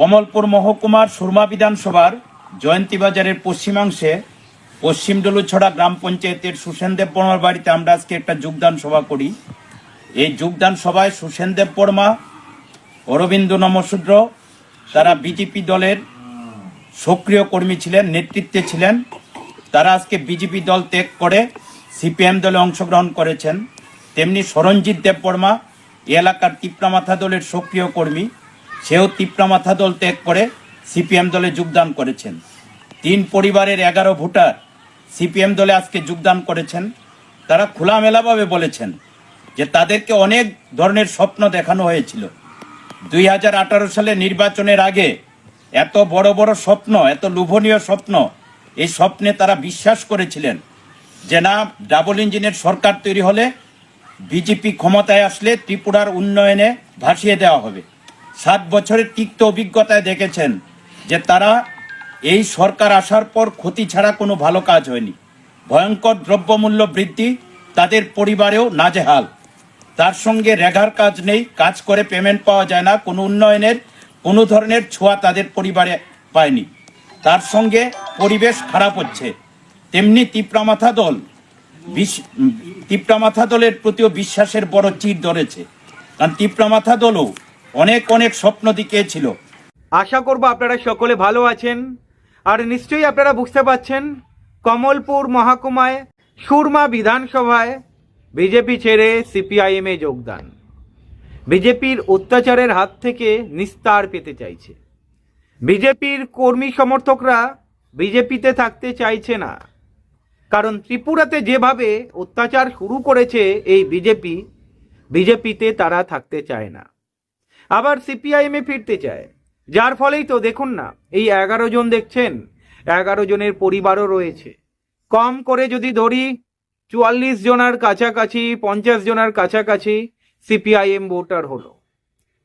কমলপুর মহকুমার সুরমা বিধানসভার জয়ন্তীবাজারের পশ্চিমাংশে পশ্চিম ডলুছড়া গ্রাম পঞ্চায়েতের সুসেনদেব বর্মার বাড়িতে আমরা আজকে একটা যোগদান সভা করি। এই যোগদান সভায় সুসেনদেব বর্মা, অরবিন্দ নমশূদ্র তারা বিজেপি দলের সক্রিয় কর্মী ছিলেন, নেতৃত্বে ছিলেন। তারা আজকে বিজেপি দল ত্যাগ করে সিপিএম দলে অংশগ্রহণ করেছেন। তেমনি সরঞ্জিৎ দেব বর্মা এলাকার তিপ্রামাথা দলের সক্রিয় কর্মী। সেও তিপ্রামাথা দল ত্যাগ করে সিপিএম দলে যোগদান করেছেন। তিন পরিবারের এগারো ভোটার সিপিএম দলে আজকে যোগদান করেছেন। তারা খোলামেলাভাবে বলেছেন যে তাদেরকে অনেক ধরনের স্বপ্ন দেখানো হয়েছিল। দুই হাজার আঠারো সালে নির্বাচনের আগে এত বড় বড় স্বপ্ন, এত লোভনীয় স্বপ্ন, এই স্বপ্নে তারা বিশ্বাস করেছিলেন যে না, ডাবল ইঞ্জিনের সরকার তৈরি হলে বিজেপি ক্ষমতায় আসলে ত্রিপুরার উন্নয়নে ভাসিয়ে দেওয়া হবে। সাত বছরের তিক্ত অভিজ্ঞতায় দেখেছেন যে তারা এই সরকার আসার পর ক্ষতি ছাড়া কোনো ভালো কাজ হয়নি। ভয়ঙ্কর দ্রব্যমূল্য বৃদ্ধি তাদের পরিবারেও নাজেহাল। তার সঙ্গে রেগার কাজ নেই, কাজ করে পেমেন্ট পাওয়া যায় না, কোনো উন্নয়নের, কোনো ধরনের ছোঁয়া তাদের পরিবারে পায়নি। তার সঙ্গে পরিবেশ খারাপ হচ্ছে। তেমনি তিপ্রামাথা দল তিপ্রামাথা দলের প্রতিও বিশ্বাসের বড় চির ধরেছে। কারণ তিপ্রামাথা দলও অনেক অনেক স্বপ্ন দিকেছিল আশা করব আপনারা সকলে ভালো আছেন। আর নিশ্চয়ই আপনারা বুঝতে পাচ্ছেন, কমলপুর মহাকুমায় সুরমা বিধানসভায় বিজেপি ছেড়ে সিপিআইএমে যোগদান। বিজেপির অত্যাচারের হাত থেকে নিস্তার পেতে চাইছে। বিজেপির কর্মী সমর্থকরা বিজেপিতে থাকতে চাইছে না। কারণ ত্রিপুরাতে যেভাবে অত্যাচার শুরু করেছে এই বিজেপি, বিজেপিতে তারা থাকতে চায় না। আবার সিপিআইএমে ফিরতে চায়। যার ফলেই তো, দেখুন না, এই এগারো জন দেখছেন, এগারো জনের পরিবারও রয়েছে। কম করে যদি ধরি, চুয়াল্লিশ জনের কাছাকাছি, পঞ্চাশ জনের কাছাকাছি সিপিআইএম ভোটার হলো।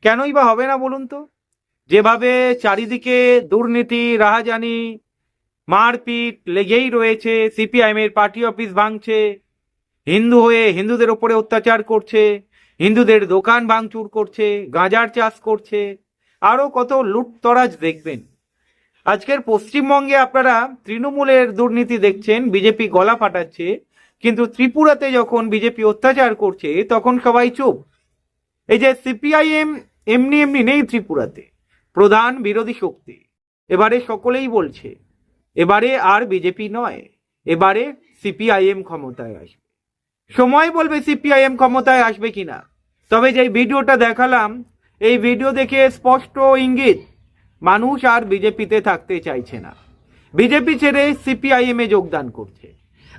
কেনই বা হবে না বলুন তো? যেভাবে চারিদিকে দুর্নীতি, রাহাজানি, মারপিট লেগেই রয়েছে, সিপিআইএমের পার্টি অফিস ভাঙছে, হিন্দু হয়ে হিন্দুদের ওপরে অত্যাচার করছে হিন্দুদের দোকান ভাঙচুর করছে, গাঁজার চাষ করছে আরও কত লুটতরাজ দেখবেন। আজকের পশ্চিমবঙ্গে আপনারা তৃণমূলের দুর্নীতি দেখছেন, বিজেপি গলা ফাটাচ্ছে, কিন্তু ত্রিপুরাতে যখন বিজেপি অত্যাচার করছে, তখন সবাই চুপ। এই যে সিপিআইএম এমনি এমনি নেই ত্রিপুরাতে, প্রধান বিরোধী শক্তি। এবারে সকলেই বলছে, এবারে আর বিজেপি নয়, এবারে সিপিআইএম ক্ষমতায় আসবে। সময় বলবে সিপিআইএম ক্ষমতায় আসবে কিনা। তবে যে ভিডিওটা দেখালাম, এই ভিডিও দেখে স্পষ্ট ইঙ্গিত, মানুষ আর বিজেপিতে থাকতে চাইছে না। বিজেপি ছেড়ে সিপিআইএম যোগদান করছে।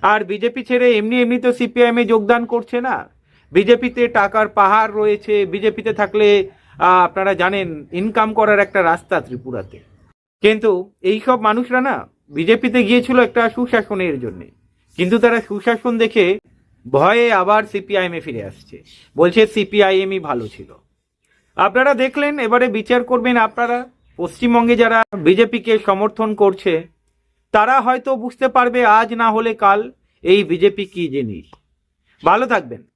আর বিজেপি ছেড়ে এমনি এমনি তো সিপিআইএম যোগদান করছে না। বিজেপিতে টাকার পাহাড় রয়েছে। বিজেপিতে থাকলে আপনারা জানেন ইনকাম করার একটা রাস্তা ত্রিপুরাতে। কিন্তু এইসব মানুষরা না, বিজেপিতে গিয়েছিল একটা সুশাসনের জন্য। কিন্তু তারা সুশাসন দেখে ভয়ে আবার সিপিআইএমে ফিরে আসছে। বলছে সিপিআইএমই ভালো ছিল। আপনারা দেখলেন, এবারে বিচার করবেন আপনারা। পশ্চিমবঙ্গে যারা বিজেপিকে সমর্থন করছে, তারা হয়তো বুঝতে পারবে আজ না হলে কাল এই বিজেপি কি জিনিস। ভালো থাকবেন।